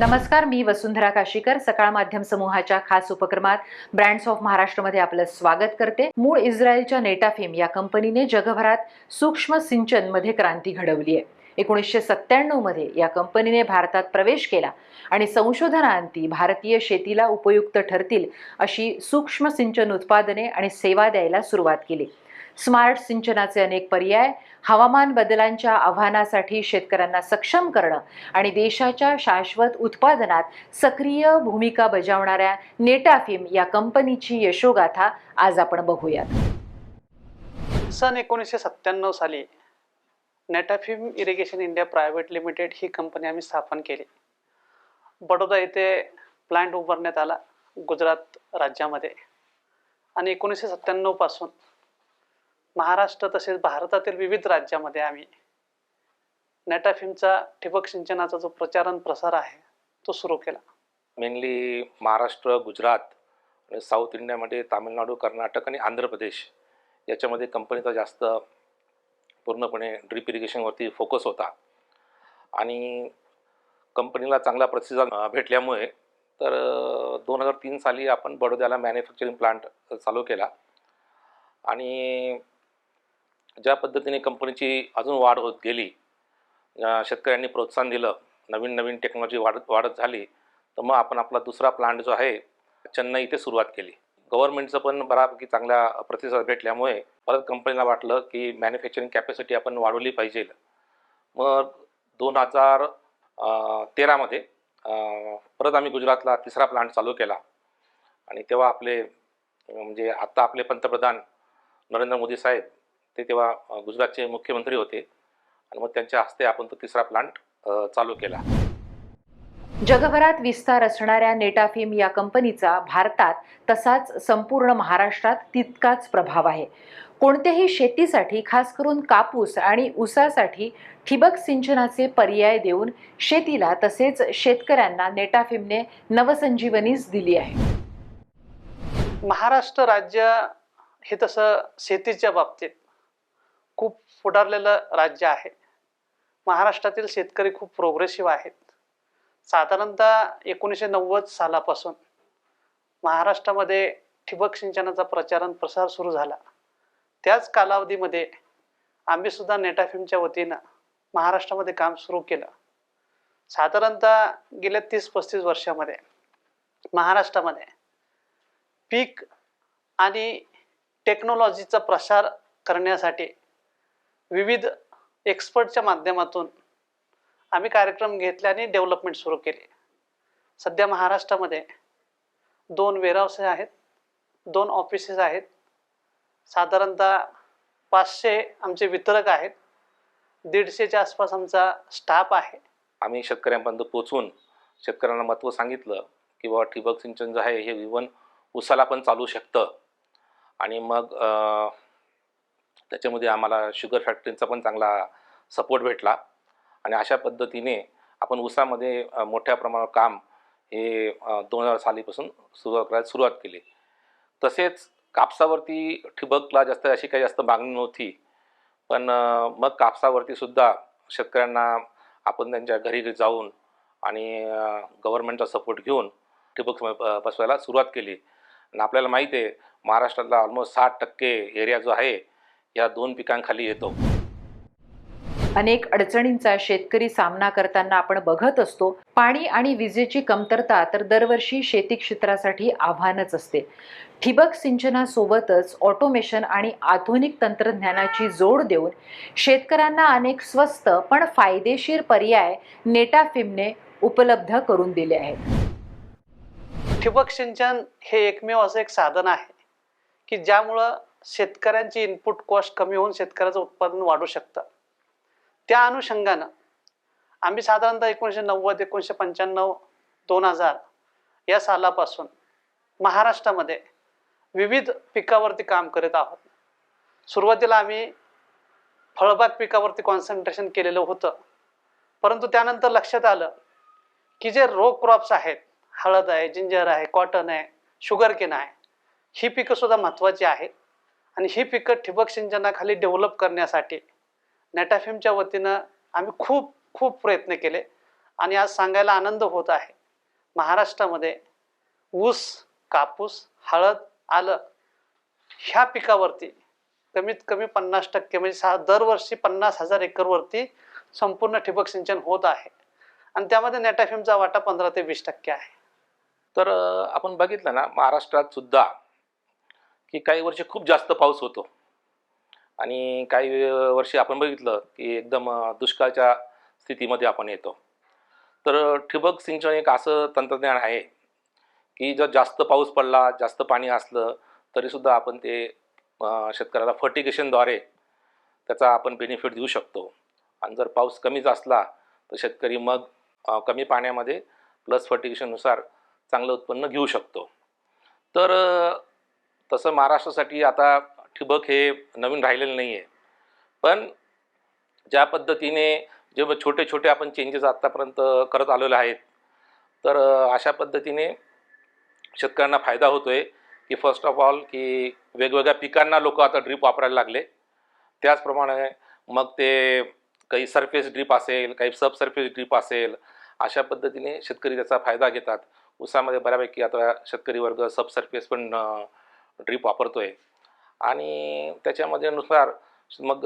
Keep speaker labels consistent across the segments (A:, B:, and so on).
A: नमस्कार मी वसुंधरा काशीकर सकाळ माध्यम समूहाच्या खास उपक्रमात ब्रँड्स ऑफ महाराष्ट्रमध्ये आपलं स्वागत करते. मूळ इस्रायलच्या नेटाफेम या कंपनीने जगभरात सूक्ष्म सिंचनमध्ये क्रांती घडवली आहे. एकोणीसशे सत्त्याण्णवमध्ये या कंपनीने भारतात प्रवेश केला आणि संशोधनाअंती भारतीय शेतीला उपयुक्त ठरतील अशी सूक्ष्म सिंचन उत्पादने आणि सेवा द्यायला सुरुवात केली. स्मार्ट सिंचनाचे अनेक पर्याय हवामान बदलांच्या आव्हानासाठी शेतकऱ्यांना सक्षम करणं आणि देशाच्या शाश्वत उत्पादनात सक्रिय भूमिका बजावणाऱ्या नेटाफिम या कंपनीची यशोगाथा आज आपण बघूयात.
B: सन एकोणीसशे सत्त्याण्णव साली Netafim irrigation India private limited ही कंपनी आम्ही स्थापन केली. बडोदा येथे प्लांट उभारण्यात आला गुजरात राज्यामध्ये. आणि एकोणीसशे सत्त्याण्णवपासून महाराष्ट्र तसेच भारतातील विविध राज्यामध्ये आम्ही नेटाफिमचा ठिबक सिंचनाचा जो प्रचारण प्रसार आहे तो सुरू केला.
C: मेनली महाराष्ट्र गुजरात आणि साऊथ इंडियामध्ये तामिळनाडू कर्नाटक आणि आंध्र प्रदेश याच्यामध्ये कंपनीचा जास्त पूर्णपणे ड्रीप इरिगेशनवरती फोकस होता. आणि कंपनीला चांगला प्रतिसाद भेटल्यामुळे तर दोन हजार तीन साली आपण बडोद्याला मॅन्युफॅक्चरिंग प्लांट चालू केला. आणि ज्या पद्धतीने कंपनीची अजून वाढ होत गेली शेतकऱ्यांनी प्रोत्साहन दिलं नवीन नवीन टेक्नॉलॉजी वाढत वाढत झाली तर मग आपण आपला दुसरा प्लांट जो आहे चेन्नई इथे सुरुवात केली. गव्हर्नमेंटचं पण बऱ्यापैकी चांगला प्रतिसाद भेटल्यामुळे परत कंपनीला वाटलं की मॅन्युफॅक्चरिंग कॅपॅसिटी आपण वाढवली पाहिजे. मग दोन हजार तेरामध्ये परत आम्ही गुजरातला तिसरा प्लांट चालू केला. आणि तेव्हा आपले म्हणजे आत्ता आपले पंतप्रधान नरेंद्र मोदी साहेब ते तेव्हा गुजरातचे मुख्यमंत्री होते. आणि मग त्यांच्या हस्ते आपण तो तिसरा प्लांट चालू केला.
A: जगभरात विस्तार असणाऱ्या नेटाफिम या कंपनीचा भारतात तसाच संपूर्ण महाराष्ट्रात तितकाच प्रभाव आहे. कोणत्याही शेतीसाठी खास करून कापूस आणि ऊसासाठी ठिबक सिंचनाचे पर्याय देऊन शेतीला तसेच शेतकऱ्यांना नेटाफिमने नवसंजीवनीच दिली आहे.
B: महाराष्ट्र राज्य हे तसं शेतीच्या बाबतीत पुढारलेलं राज्य आहे. महाराष्ट्रातील शेतकरी खूप प्रोग्रेसिव्ह आहेत. साधारणतः एकोणीसशे नव्वद सालापासून महाराष्ट्रामध्ये ठिबक सिंचनाचा प्रचार आणि प्रसार सुरू झाला. त्याच कालावधीमध्ये आम्ही सुद्धा नेटाफिमच्या वतीनं महाराष्ट्रामध्ये काम सुरू केलं. साधारणतः गेल्या तीस पस्तीस वर्षामध्ये महाराष्ट्रामध्ये पीक आणि टेक्नॉलॉजीचा प्रसार करण्यासाठी विविध एक्सपर्टच्या माध्यमातून आम्ही कार्यक्रम घेतले आणि डेव्हलपमेंट सुरू केले. सध्या महाराष्ट्रामध्ये दोन वेअरहाऊसेस आहेत दोन ऑफिसेस आहेत. साधारणतः पाचशे आमचे वितरक आहेत. दीडशेच्या आसपास आमचा स्टाफ आहे.
C: आम्ही शेतकऱ्यांपर्यंत पोचवून शेतकऱ्यांना महत्त्व सांगितलं की बाबा ठिबक सिंचन जे आहे हे इव्हन उसाला पण चालू शकतं. आणि मग त्याच्यामध्ये आम्हाला शुगर फॅक्टरीचा पण चांगला सपोर्ट भेटला. आणि अशा पद्धतीने आपण ऊसामध्ये मोठ्या प्रमाणावर काम हे दोन हजार सालीपासून सुरुवात करायला सुरुवात केली. तसेच कापसावरती ठिबकला जास्त अशी काही जास्त मागणी नव्हती. पण मग कापसावरती सुद्धा शेतकऱ्यांना आपण त्यांच्या घरी जाऊन आणि गव्हर्नमेंटचा सपोर्ट घेऊन ठिबक बसवायला सुरुवात केली. आणि आपल्याला माहीत आहे महाराष्ट्रातला ऑलमोस्ट साठ टक्के एरिया जो आहे या दोन पिकांखाली येतो.
A: अनेक अडचणींचा शेतकरी सामना करताना आपण बघत असतो. पाणी आणि विजेची कमतरता तर दरवर्षी शेती क्षेत्रासाठी आव्हानच असते. ठिबक सिंचनासोबतच ऑटोमेशन आणि आधुनिक तंत्रज्ञानाची जोड देऊन शेतकऱ्यांना अनेक स्वस्त पण फायदेशीर पर्याय नेटाफिमने उपलब्ध करून दिले आहेत.
B: ठिबक सिंचन हे एकमेव असं एक साधन आहे की ज्यामुळं शेतकऱ्यांची इनपुट कॉस्ट कमी होऊन शेतकऱ्याचं उत्पादन वाढू शकतं. त्या अनुषंगानं आम्ही साधारणतः एकोणीसशे नव्वद एकोणीसशे पंच्याण्णव दोन हजार या सालापासून महाराष्ट्रामध्ये विविध पिकावरती काम करत आहोत. सुरुवातीला आम्ही फळबाग पिकावरती कॉन्सन्ट्रेशन केलेलं होतं. परंतु त्यानंतर लक्षात आलं की जे रो क्रॉप्स आहेत हळद आहे जिंजर आहे कॉटन आहे शुगर केन आहे ही पिकं सुद्धा महत्त्वाची आहेत. आणि ही पिकं ठिबक सिंचनाखाली डेव्हलप करण्यासाठी नेटाफिमच्या वतीनं आम्ही खूप खूप प्रयत्न केले. आणि आज सांगायला आनंद होत आहे. महाराष्ट्रामध्ये ऊस कापूस हळद आलं ह्या पिकावरती कमीत कमी पन्नास टक्के म्हणजे सहा दरवर्षी पन्नास हजार एकरवरती संपूर्ण ठिबक सिंचन होत आहे. आणि त्यामध्ये नेटाफिमचा वाटा पंधरा ते वीस टक्के आहे.
C: तर आपण बघितलं ना महाराष्ट्रात सुद्धा की काही वर्षी खूप जास्त पाऊस होतो. आणि काही वर्षी आपण बघितलं की एकदम दुष्काळच्या दुष्काळाच्या स्थितीमध्ये आपण येतो. तर ठिबक सिंचन एक असं तंत्रज्ञान आहे की जर जास्त पाऊस पडला जास्त पाणी असलं तरीसुद्धा आपण ते शेतकऱ्याला फर्टिगेशनद्वारे त्याचा आपण बेनिफिट देऊ शकतो. आणि जर पाऊस कमीच असला तर शेतकरी मग कमी पाण्यामध्ये प्लस फर्टिगेशननुसार चांगलं उत्पन्न घेऊ शकतो. तर तसं महाराष्ट्रासाठी आता ठिबक हे नवीन राहिलेलं नाही आहे पण ज्या पद्धतीने जे छोटे छोटे आपण चेंजेस आत्तापर्यंत करत आलेले आहेत तर अशा पद्धतीने शेतकऱ्यांना फायदा होतो आहे की फर्स्ट ऑफ ऑल की वेगवेगळ्या पिकांना लोक आता ड्रीप वापरायला लागले. त्याचप्रमाणे मग ते काही सरफेस ड्रीप असेल काही सब सरफेस ड्रीप असेल अशा पद्धतीने शेतकरी त्याचा फायदा घेतात. ऊसामध्ये बऱ्यापैकी आता शेतकरी वर्ग सबसर्फेस पण ड्रीप वापरतो आहे आणि त्याच्यामध्ये नुसार मग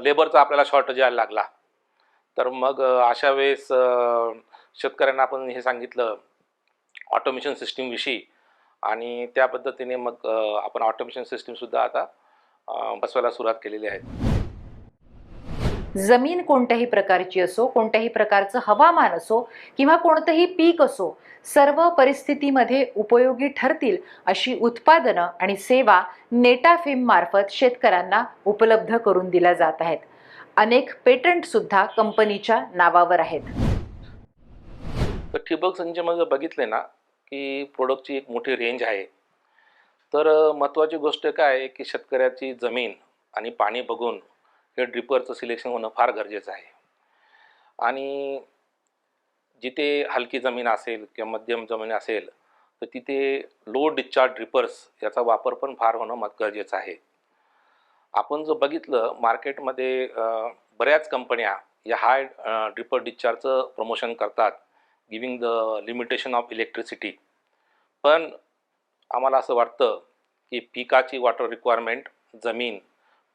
C: लेबरचा आपल्याला शॉर्टेज यायला लागला. तर मग अशा वेळेस शेतकऱ्यांना आपण हे सांगितलं ऑटोमेशन सिस्टीमविषयी आणि त्या पद्धतीने मग आपण ऑटोमेशन सिस्टीमसुद्धा आता बसवायला सुरुवात केलेली आहे.
A: जमीन कोणत्याही प्रकारची असो कोणत्याही प्रकारचं हवामान असो किंवा कोणतंही पीक असो सर्व परिस्थितीमध्ये उपयोगी ठरतील अशी उत्पादनं आणि सेवा नेटाफिम मार्फत शेतकऱ्यांना उपलब्ध करून दिल्या जात आहेत. अनेक पेटंटसुद्धा कंपनीच्या नावावर आहेत.
C: तर ठिबक संचयमध्ये बघितले ना की प्रोडक्टची एक मोठी रेंज आहे. तर महत्त्वाची गोष्ट काय आहे की शेतकऱ्याची जमीन आणि पाणी बघून हे ड्रिपरचं सिलेक्शन होणं फार गरजेचं आहे. आणि जिथे हलकी जमीन असेल किंवा मध्यम जमीन असेल तर तिथे लो डिस्चार्ज ड्रिपर्स याचा वापर पण फार होणं मत गरजेचं आहे. आपण जर बघितलं मार्केटमध्ये बऱ्याच कंपन्या या हाय ड्रिपर डिस्चार्जचं प्रमोशन करतात giving the limitation of electricity पण आम्हाला असं वाटतं की पिकाची वॉटर रिक्वायरमेंट जमीन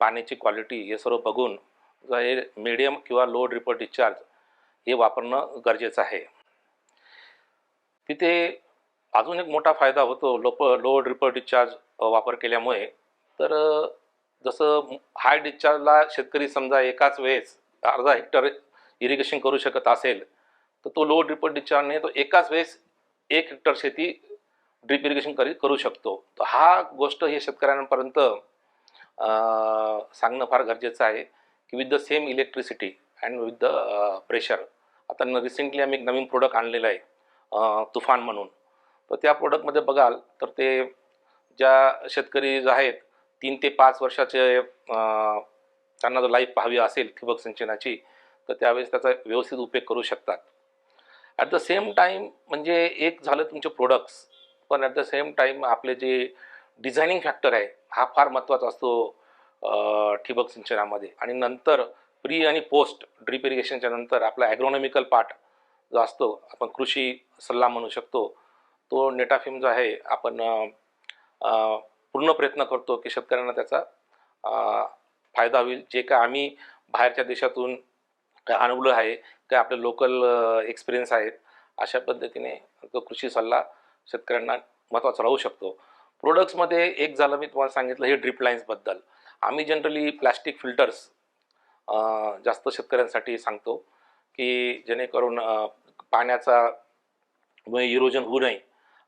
C: पाण्याची क्वालिटी हे सर्व बघून जर हे मिडियम किंवा लो ड्रिपर डिस्चार्ज हे वापरणं गरजेचं आहे. तिथे अजून एक मोठा फायदा होतो लोप लो ड्रिपर डिस्चार्ज वापर केल्यामुळे. तर जसं हाय डिस्चार्जला शेतकरी समजा एकाच वेळेस अर्धा हेक्टर इरिगेशन करू शकत असेल तर तो लो ड्रिपर डिस्चार्जने तो एकाच वेळेस एक हेक्टर शेती ड्रिप इरिगेशन करी करू शकतो. तर हा गोष्ट हे शेतकऱ्यांपर्यंत सांगणं फार गरजेचं आहे की with the same electricity and with the pressure आता रिसेंटली आम्ही एक नवीन प्रोडक्ट आणलेलं आहे तुफान म्हणून. तर त्या प्रोडक्टमध्ये बघाल तर ते ज्या शेतकरी जे आहेत तीन ते पाच वर्षाचे त्यांना जर लाईफ हवी असेल ठिबक सिंचनाची तर त्यावेळेस त्याचा व्यवस्थित उपयोग करू शकतात. ॲट द सेम टाईम म्हणजे एक झालं तुमचे प्रोडक्ट्स पण ॲट द सेम टाईम आपले जे डिझायनिंग फॅक्टर आहे. हा फार महत्त्वाचा असतो ठिबक सिंचनामध्ये. आणि नंतर प्री आणि पोस्ट ड्रीप इरिगेशनच्या नंतर आपला ॲग्रोनॉमिकल पार्ट जो असतो आपण कृषी सल्ला म्हणू शकतो तो नेटाफिम जो आहे आपण पूर्ण प्रयत्न करतो की शेतकऱ्यांना त्याचा फायदा होईल. जे काय आम्ही बाहेरच्या देशातून काय अनुभव आहे काय आपले लोकल एक्सपिरियन्स आहेत अशा पद्धतीने तो कृषी सल्ला शेतकऱ्यांना महत्त्वाचा राहू शकतो. प्रोडक्ट्समध्ये एक झालं मी तुम्हाला सांगितलं हे ड्रिप लाईन्सबद्दल आम्ही जनरली प्लॅस्टिक फिल्टर्स जास्त शेतकऱ्यांसाठी सांगतो की जेणेकरून पाण्याचा इरोजन होऊ नये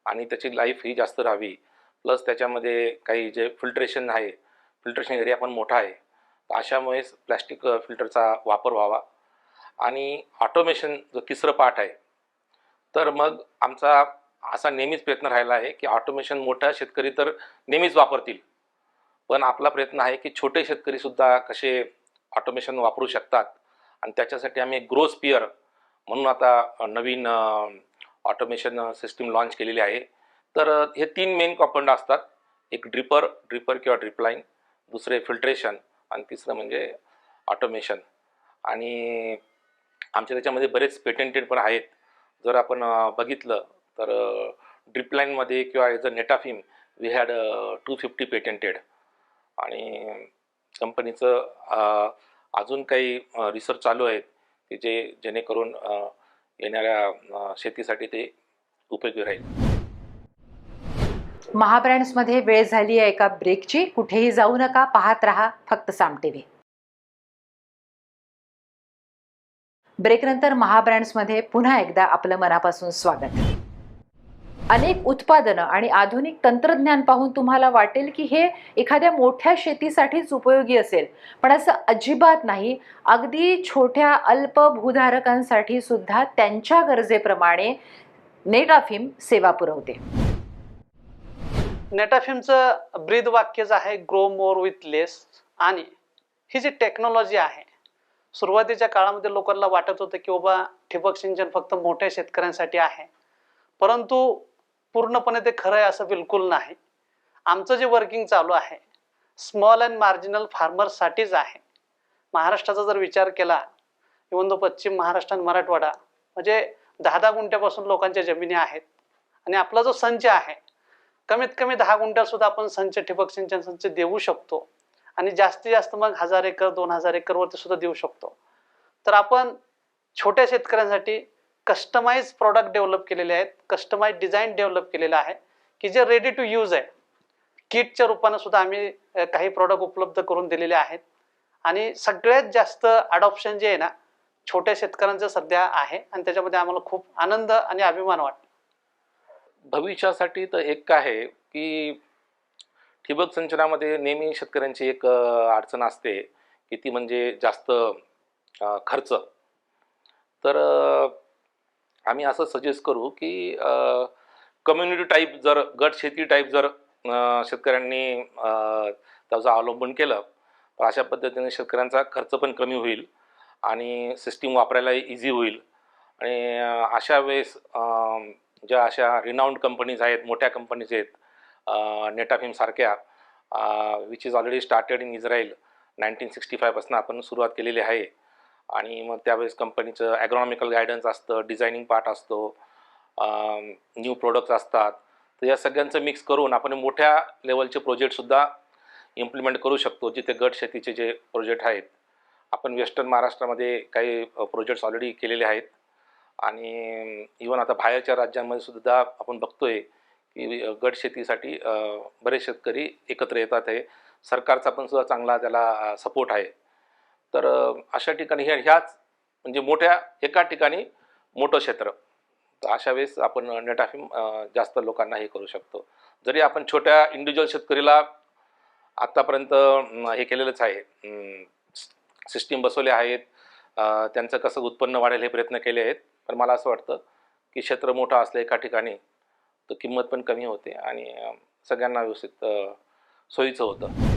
C: आणि त्याची लाईफ ही जास्त राहावी. प्लस त्याच्यामध्ये काही जे फिल्ट्रेशन आहे फिल्ट्रेशन एरिया पण मोठा आहे. तर अशामुळे प्लॅस्टिक फिल्टरचा वापर व्हावा. आणि ऑटोमेशन जो तिसरं पार्ट आहे तर मग आमचा असा नेहमीच प्रयत्न राहिला आहे की ऑटोमेशन मोठा शेतकरी तर नेहमीच वापरतील. पण आपला प्रयत्न आहे की छोटे शेतकरीसुद्धा कसे ऑटोमेशन वापरू शकतात आणि त्याच्यासाठी आम्ही ग्रो स्पियर म्हणून आता नवीन ऑटोमेशन सिस्टीम लॉन्च केलेली आहे. तर हे तीन मेन कॉपंड असतात. एक ड्रिपर ड्रिपर किंवा ड्रिपलाईन दुसरे फिल्ट्रेशन आणि तिसरं म्हणजे ऑटोमेशन आणि आमच्या त्याच्यामध्ये बरेच पेटेंटेड पण आहेत. जर आपण बघितलं तर ड्रिपलाईनमध्ये किंवा as a Netafim we had two fifty patented आणि कंपनीचं अजून काही रिसर्च चालू आहेत की जे जेणेकरून येणाऱ्या शेतीसाठी ते उपयोगी राहील.
A: महाब्रँड्समध्ये वेळ झाली आहे एका ब्रेकची कुठेही जाऊ नका पाहत रहा फक्त साम टीव्ही ब्रेकनंतर महाब्रँड्समध्ये पुन्हा एकदा आपलं मनापासून स्वागत. अनेक उत्पादनं आणि आधुनिक तंत्रज्ञान पाहून तुम्हाला वाटेल की हे एखाद्या मोठ्या शेतीसाठीच उपयोगी असेल. पण असं अजिबात नाही. अगदी छोट्या अल्प भूधारकांसाठी सुद्धा त्यांच्या गरजेप्रमाणे नेटाफिम सेवा पुरवते.
B: नेटाफिमचं ब्रीद वाक्य जे आहे ग्रो मोर विथ लेस आणि ही जी टेक्नॉलॉजी आहे सुरुवातीच्या काळामध्ये लोकांना वाटत होतं की बाबा ठिबक सिंचन फक्त मोठ्या शेतकऱ्यांसाठी आहे. परंतु पूर्णपणे ते खरं आहे असं बिलकुल नाही. आमचं जे वर्किंग चालू आहे स्मॉल अँड मार्जिनल फार्मर्ससाठीच आहे. महाराष्ट्राचा जर विचार केला इवन तो पश्चिम महाराष्ट्र आणि मराठवाडा म्हणजे दहा दहा गुंठ्यापासून लोकांच्या जमिनी आहेत आणि आपला जो संच आहे कमीत कमी दहा गुंठ्यासुद्धा आपण संच ठिबक सिंचन संच देऊ शकतो आणि जास्तीत जास्त मग हजार एकर दोन हजार एकरवरती सुद्धा देऊ शकतो. तर आपण छोट्या शेतकऱ्यांसाठी कस्टमाइज प्रॉडक्ट डेव्हलप केलेले आहेत कस्टमाइज डिझाईन डेव्हलप केलेलं आहे की जे रेडी टू यूज आहे. किटच्या रूपानं सुद्धा आम्ही काही प्रॉडक्ट उपलब्ध करून दिलेले आहेत. आणि सगळ्यात जास्त अडॉप्शन जे आहे ना छोट्या शेतकऱ्यांचं सध्या आहे आणि त्याच्यामध्ये आम्हाला खूप आनंद आणि अभिमान वाटतो.
C: भविष्यासाठी तर एक काय आहे की ठिबक सिंचनामध्ये नेहमी शेतकऱ्यांची एक अडचण असते की ती म्हणजे जास्त खर्च. तर आम्ही असं सजेस्ट करू की कम्युनिटी टाईप जर गट शेती टाईप जर शेतकऱ्यांनी त्याचं अवलंबन केलं तर अशा पद्धतीने शेतकऱ्यांचा खर्च पण कमी होईल आणि सिस्टीम वापरायला इझी होईल. आणि अशा वेळेस ज्या अशा रिनाऊंड कंपनीज आहेत मोठ्या कंपनीज आहेत नेटाफिमसारख्या which is already started in Israel nineteen sixty फायपासून आपण सुरुवात केलेली आहे. आणि मग त्यावेळेस कंपनीचं ॲग्रॉनॉमिकल गायडन्स असतं डिझायनिंग पार्ट असतो न्यू प्रोडक्ट्स असतात. तर या सगळ्यांचं मिक्स करून आपण मोठ्या लेवलचे प्रोजेक्टसुद्धा इम्प्लिमेंट करू शकतो जिथे गट शेतीचे जे प्रोजेक्ट आहेत. आपण वेस्टर्न महाराष्ट्रामध्ये काही प्रोजेक्ट्स ऑलरेडी केलेले आहेत. आणि इवन आता बाहेरच्या राज्यांमध्ये सुद्धा आपण बघतोय की गट शेतीसाठी बरेच शेतकरी एकत्र येतात आहे. सरकारचा पण सुद्धा चांगला त्याला सपोर्ट आहे. तर अशा ठिकाणी ह्या ह्याच म्हणजे मोठ्या एका ठिकाणी मोठं क्षेत्र. तर अशा वेळेस आपण नेटाफिम जास्त लोकांना हे करू शकतो. जरी आपण छोट्या इंडिव्हिज्युअल शेतकरीला आत्तापर्यंत हे केलेलंच आहे. सिस्टीम बसवले आहेत. त्यांचं कसं उत्पन्न वाढेल हे प्रयत्न केले आहेत. पण मला असं वाटतं की क्षेत्र मोठं असलं एका ठिकाणी तर किंमत पण कमी होते आणि सगळ्यांना व्यवस्थित सोयीचं होतं.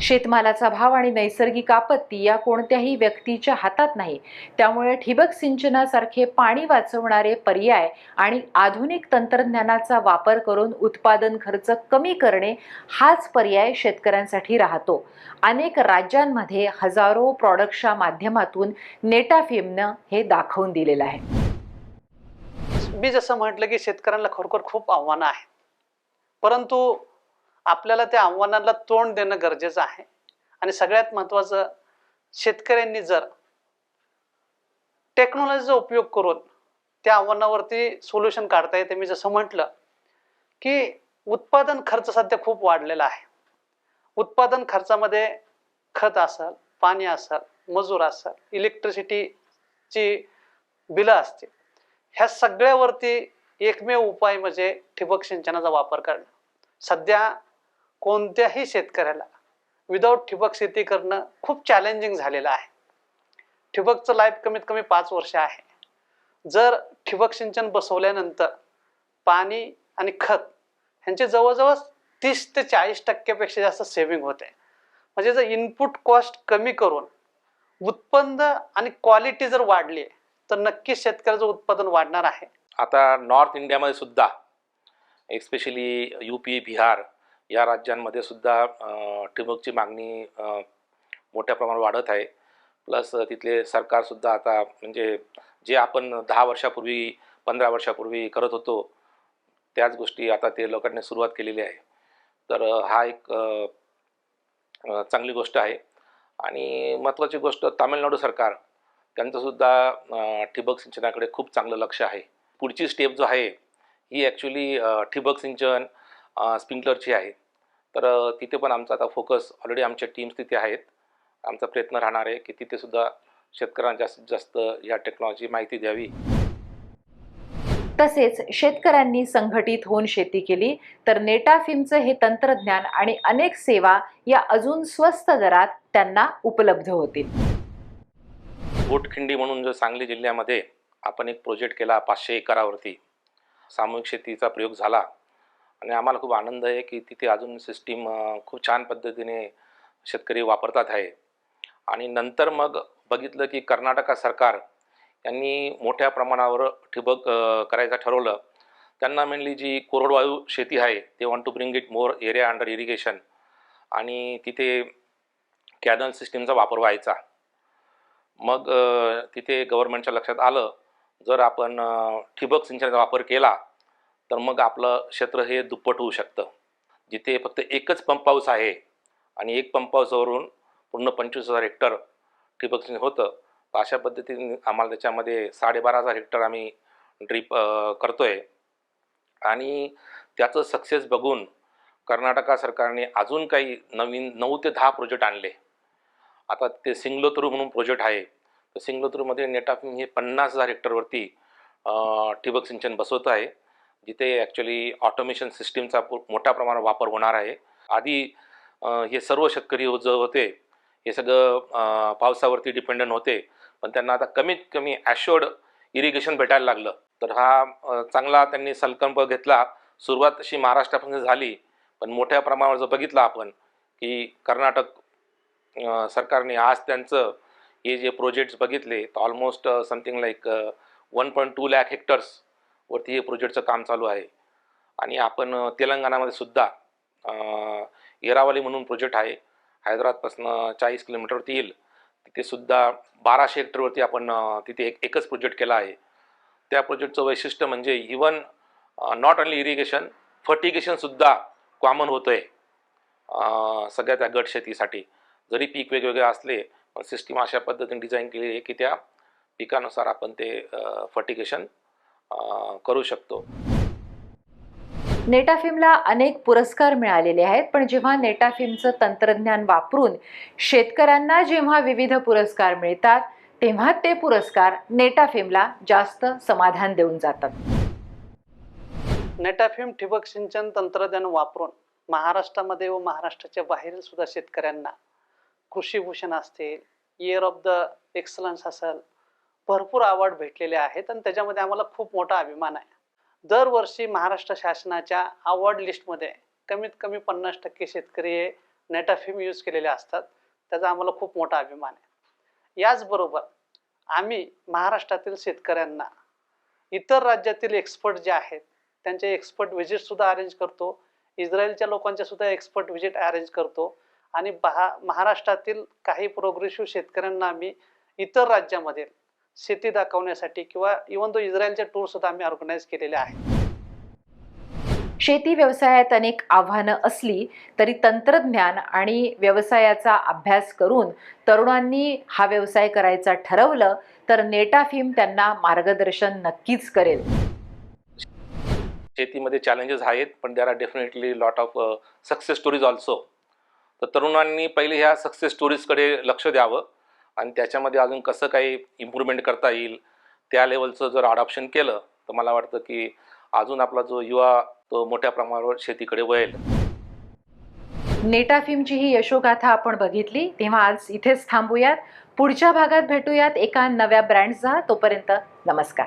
A: शेतमालाचा भाव आणि नैसर्गिक आपत्ती या कोणत्याही व्यक्तीच्या हातात नाही. त्यामुळे ठिबक सिंचनासारखे पाणी वाचवणारे पर्याय आणि आधुनिक तंत्रज्ञानाचा वापर करून उत्पादन खर्च कमी करणे हाच पर्याय शेतकऱ्यांसाठी राहतो. अनेक राज्यांमध्ये हजारो प्रॉडक्टच्या माध्यमातून नेटाफिमनं हे दाखवून दिलेलं आहे.
B: मी जसं म्हटलं की शेतकऱ्यांना खरोखर खूप आव्हानं आहेत. परंतु आपल्याला त्या आव्हानाला तोंड देणं गरजेचं आहे. आणि सगळ्यात महत्त्वाचं शेतकऱ्यांनी जर टेक्नॉलॉजीचा उपयोग करून त्या आव्हानावरती सोल्युशन काढता येते. मी जसं म्हटलं की उत्पादन खर्च सध्या खूप वाढलेला आहे. उत्पादन खर्चामध्ये खत असेल पाणी असेल मजूर असेल इलेक्ट्रिसिटीची बिलं असतील. ह्या सगळ्यावरती एकमेव उपाय म्हणजे ठिबक सिंचनाचा वापर करणं. सध्या कोणत्याही शेतकऱ्याला विदाऊट ठिबक शेती करणं खूप चॅलेंजिंग झालेलं आहे. ठिबकचं लाईफ कमीत कमी पाच वर्ष आहे. जर ठिबक सिंचन बसवल्यानंतर पाणी आणि खत ह्यांचे जवळजवळ तीस ते चाळीस टक्क्यापेक्षा जास्त सेव्हिंग होते. म्हणजे जर इनपुट कॉस्ट कमी करून उत्पन्न आणि क्वालिटी जर वाढली तर नक्कीच शेतकऱ्याचं उत्पादन वाढणार आहे.
C: आता नॉर्थ इंडियामध्ये सुद्धा एस्पेशली यू पी बिहार या राज्यांमध्ये सुद्धा ठिबकची मागणी मोठ्या प्रमाणात वाढत आहे. प्लस तिथले सरकारसुद्धा आता म्हणजे जे आपण दहा वर्षापूर्वी पंधरा वर्षापूर्वी करत होतो त्याच गोष्टी आता ते लोकांनी सुरुवात केलेली आहे. तर हा एक चांगली गोष्ट आहे. आणि महत्त्वाची गोष्ट तामिळनाडू सरकार त्यांचंसुद्धा ठिबक सिंचनाकडे खूप चांगलं लक्ष आहे. पुढची स्टेप जो आहे ही ॲक्च्युली ठिबक सिंचन स्प्रिंकलरची आहे. तर तिथे पण आमचा आता फोकस ऑलरेडी आमच्या टीम्स तिथे आहेत. आमचा प्रयत्न राहणार आहे की तिथे सुद्धा शेतकऱ्यांना जास्तीत जास्त या टेक्नॉलॉजी माहिती द्यावी.
A: तसेच शेतकऱ्यांनी संघटित होऊन शेती केली तर नेटाफिमचं हे तंत्रज्ञान आणि अनेक सेवा या अजून स्वस्त दरात त्यांना उपलब्ध होतील.
C: बोटखिंडी म्हणून जो सांगली जिल्ह्यामध्ये आपण एक प्रोजेक्ट केला पाचशे एकरावरती. सामूहिक शेतीचा प्रयोग झाला. आणि आम्हाला खूप आनंद आहे की तिथे अजून सिस्टीम खूप छान पद्धतीने शेतकरी वापरतात आहे. आणि नंतर मग बघितलं की कर्नाटका सरकार यांनी मोठ्या प्रमाणावर ठिबक करायचं ठरवलं. त्यांना मेनली जी कोरडवायू शेती आहे ते want to bring it more area under irrigation आणि तिथे कॅनल सिस्टीमचा वापर व्हायचा. मग तिथे गव्हर्नमेंटच्या लक्षात आलं जर आपण ठिबक सिंचनाचा वापर केला तर मग आपलं क्षेत्र हे दुप्पट होऊ शकतं. जिथे फक्त एकच पंप पाऊस आहे आणि एक पंप हाऊसवरून पूर्ण पंचवीस हजार हेक्टर ठिबक सिंचन होतं तर अशा पद्धतीने आम्हाला त्याच्यामध्ये साडेबारा हजार हेक्टर आम्ही ड्रीप करतो आहे आणि त्याचं सक्सेस बघून कर्नाटका सरकारने अजून काही नवीन नऊ ते दहा प्रोजेक्ट आणले. आता ते सिंगलोतरू म्हणून प्रोजेक्ट आहे. तर सिंगलोतरूमध्ये नेटाफिंग हे पन्नास हजार हेक्टरवरती ठिबक सिंचन बसवतं आहे. जिथे ॲक्च्युली ऑटोमेशन सिस्टीमचा मोठ्या प्रमाणात वापर होणार आहे. आधी हे सर्व शेतकरी जे जो होते. हे सगळं पावसावरती डिपेंडंट होते. पण त्यांना आता कमीत कमी ॲश्युअर्ड इरिगेशन भेटायला लागलं. तर हा चांगला त्यांनी संकल्प घेतला. सुरुवात अशी महाराष्ट्रापासून झाली. पण मोठ्या प्रमाणावर जर बघितलं आपण की कर्नाटक सरकारने आज त्यांचं हे जे प्रोजेक्ट्स बघितले तर almost something like one point two lakh hectares वरती हे प्रोजेक्टचं काम चालू आहे. आणि आपण तेलंगणामध्ये सुद्धा अ, येरावली म्हणून प्रोजेक्ट आहे. हैदराबादपासून चाळीस किलोमीटरवरती येईल. तिथे सुद्धा बाराशे हेक्टरवरती आपण तिथे एक एकच प्रोजेक्ट केला आहे. त्या प्रोजेक्टचं वैशिष्ट्य म्हणजे इवन नॉट ओनली इरिगेशन फर्टिगेशनसुद्धा कॉमन होतं आहे सगळ्या त्या गट शेतीसाठी. जरी पीक वेगवेगळे असले पण सिस्टीम अशा पद्धतीने डिझाईन केली आहे की त्या पिकानुसार आपण ते फर्टिगेशन करू शकतो.
A: नेटाफिमला अनेक पुरस्कार मिळालेले आहेत पण जेव्हा नेटाफिमचं तंत्रज्ञान वापरून शेतकऱ्यांना जेव्हा विविध पुरस्कार मिळतात तेव्हा ते पुरस्कार नेटाफिमला जास्त समाधान देऊन जातात.
B: नेटाफिम ठिबक सिंचन तंत्रज्ञान वापरून महाराष्ट्रामध्ये व महाराष्ट्राच्या बाहेरील सुद्धा शेतकऱ्यांना कृषीभूषण असतील इयर ऑफ द एक्सलन्स असेल भरपूर अवॉर्ड भेटलेले आहेत आणि त्याच्यामध्ये आम्हाला खूप मोठा अभिमान आहे. दरवर्षी महाराष्ट्र शासनाच्या अवॉर्ड लिस्टमध्ये कमीत कमी पन्नास टक्के शेतकरी हे नेटाफिम यूज केलेले असतात. त्याचा आम्हाला खूप मोठा अभिमान आहे. याचबरोबर आम्ही महाराष्ट्रातील शेतकऱ्यांना इतर राज्यातील एक्सपर्ट जे आहेत त्यांचे एक्सपर्ट व्हिजिटसुद्धा अरेंज करतो. इस्रायलच्या लोकांच्या सुद्धा एक्सपर्ट व्हिजिट अरेंज करतो. आणि बहा महाराष्ट्रातील काही प्रोग्रेसिव्ह शेतकऱ्यांना आम्ही इतर राज्यामध्ये शेती दाखवण्यासाठी किंवा इवन तो इस्रायलचे टूर सुद्धा आम्ही ऑर्गनाईज केलेले आहेत.
A: शेती व्यवसायात अनेक आव्हानं असली तरी तंत्रज्ञान आणि व्यवसायाचा अभ्यास करून तरुणांनी हा व्यवसाय करायचा ठरवलं तर नेटाफिम त्यांना मार्गदर्शन नक्कीच करेल.
C: शेतीमध्ये चॅलेंजेस आहेत पण there are definitely lot of success stories also तर तरुणांनी पहिले ह्या सक्सेस स्टोरीजकडे लक्ष द्यावं. आणि त्याच्यामध्ये अजून कसं काही इम्प्रूव्हमेंट करता येईल त्या लेवलचं जर अडॉप्शन केलं तर मला वाटतं की अजून आपला जो युवा तो मोठ्या प्रमाणावर शेतीकडे वळेल.
A: नेटाफिमची ही यशोगाथा आपण बघितली तेव्हा आज इथेच थांबूयात. पुढच्या भागात भेटूयात एका नव्या ब्रँडचा तोपर्यंत नमस्कार.